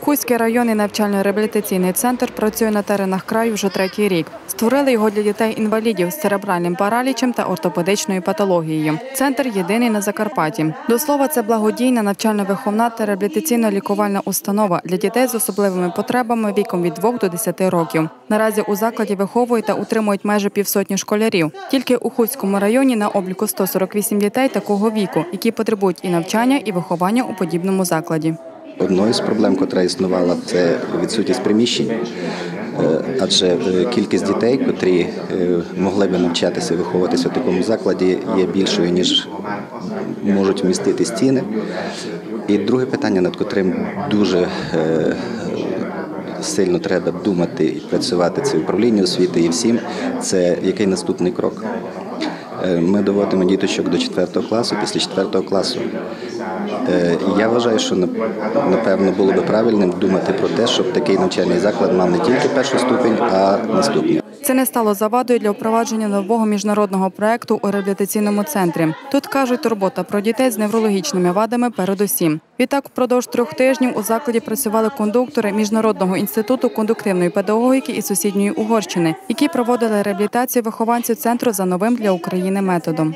Хуський районний навчально-реабілітаційний центр працює на теренах краю вже третій рік. Створили його для дітей-інвалідів з церебральним паралічем та ортопедичною патологією. Центр єдиний на Закарпатті. До слова, це благодійна навчально-виховна та реабілітаційно-лікувальна установа для дітей з особливими потребами віком від 2 до 10 років. Наразі у закладі виховують та утримують майже півсотні школярів. Тільки у Хуському районі на обліку 148 дітей такого віку, які потребують і навчання, і виховання у подібному закладі. Одною з проблем, яка існувала, це відсутність приміщень, Е, адже е, кількість дітей, котрі е, могли би навчатися виховуватися в такому закладі, є більшою ніж можуть вмістити стіни. І друге питання, над котрим дуже сильно треба думати і працювати це управління освіти і всім, це який наступний крок. Ми доводимо діточок до 4 класу, після 4 класу. Е, Я вважаю, що нап- напевно було би правильним думати про те, щоб такий навчальний заклад мав не тільки перший ступінь, а наступний. Це не стало завадою для впровадження нового міжнародного проекту у реабілітаційному центрі. Тут кажуть, турбота про дітей з неврологічними вадами передусім. Відтак, впродовж трьох тижнів у закладі працювали кондуктори міжнародного інституту кондуктивної педагогіки із сусідньої Угорщини, які проводили реабілітацію вихованців центру за новим для України методом.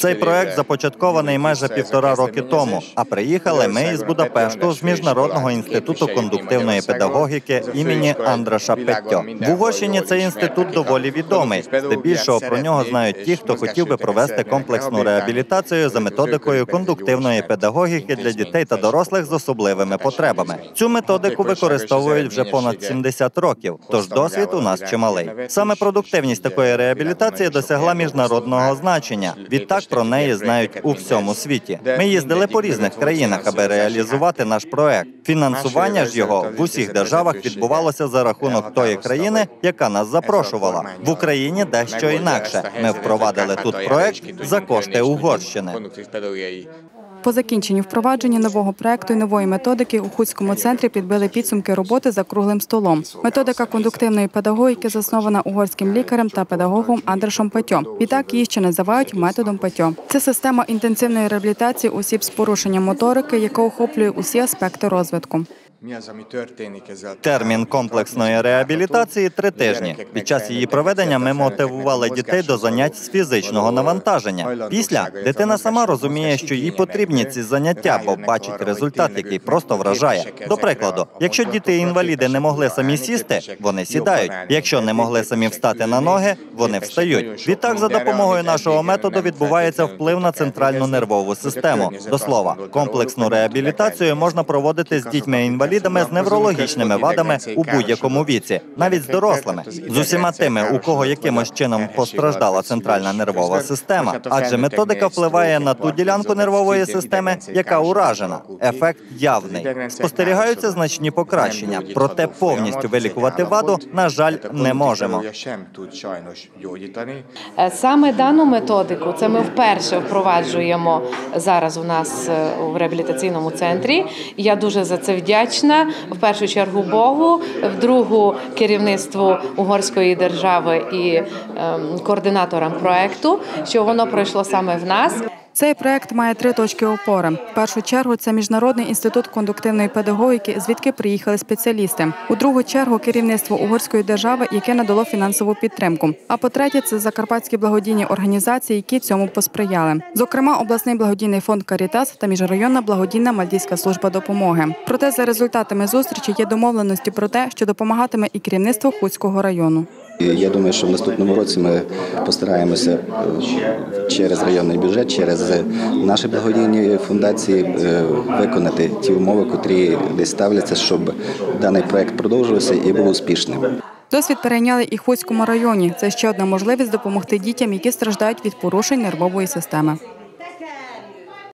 Цей проект започаткований майже півтора роки тому. А приїхали ми із Будапешту з міжнародного інституту кондуктивної педагогіки імені Андраша Петтьо. В Угорщині цей інститут доволі відомий. Здебільшого про нього знають ті, хто хотів би провести комплексну реабілітацію за методикою кондуктивної педагогіки для дітей та дорослих з особливими потребами. Цю методику використовують вже понад 70 років. Тож досвід у нас чималий. Саме продуктивність такої реабілітації досягла міжнародного значення. Відтак про неї знають у всьому світі. Ми їздили по різних країнах, аби реалізувати наш проект. Фінансування ж його в усіх державах відбувалося за рахунок тої країни, яка нас запрошувала. В Україні дещо інакше. Ми впровадили тут проект за кошти Угорщини. По закінченню впровадження нового проекту і нової методики у Хуцькому центрі підбили підсумки роботи за круглим столом. Методика кондуктивної педагогіки заснована угорським лікарем та педагогом Андрешом Петьо. Відтак її ще називають методом Петьо. Це система інтенсивної реабілітації осіб з порушенням моторики, яка охоплює усі аспекти розвитку. Термін комплексної реабілітації три тижні. Під час її проведення ми мотивували дітей до занять з фізичного навантаження. Після дитина сама розуміє, що їй потрібні ці заняття, бо бачить результат, який просто вражає. До прикладу, якщо діти-інваліди не могли самі сісти, вони сідають. Якщо не могли самі встати на ноги, вони встають. Відтак, за допомогою нашого методу відбувається вплив на центральну нервову систему. До слова, комплексну реабілітацію можна проводити з дітьми-інвалідами з неврологічними вадами у будь-якому віці, навіть з дорослими, з усіма тими, у кого якимось чином постраждала центральна нервова система, адже методика впливає на ту ділянку нервової системи, яка уражена. Ефект явний. Спостерігаються значні покращення, проте повністю вилікувати ваду, на жаль, не можемо. Е, Саме дану методику це ми вперше впроваджуємо зараз у нас е, в реабілітаційному центрі. Я дуже за це вдячна. В першу чергу Богу, в другу керівництву угорської держави і ем, координаторам проекту, що воно пройшло саме в нас. Цей проект має три точки опори. В першу чергу це міжнародний інститут кондуктивної педагогіки, звідки приїхали спеціалісти. У другу чергу керівництво угорської держави, яке надало фінансову підтримку. А по-третє, це закарпатські благодійні організації, які цьому посприяли. Зокрема, обласний благодійний фонд Карітас та міжрайонна благодійна мальдійська служба допомоги. Проте за результатами зустрічі є домовленості про те, що допомагатиме і керівництво Хуцького району. Я думаю, що в наступному році ми постараємося е, через районний бюджет, через наші благодійні фундації е, виконати ті умови, котрі десь ставляться, щоб даний проект продовжувався і був успішним. Досвід перейняли і в районі. Це ще одна можливість допомогти дітям, які страждають від порушень нервової системи.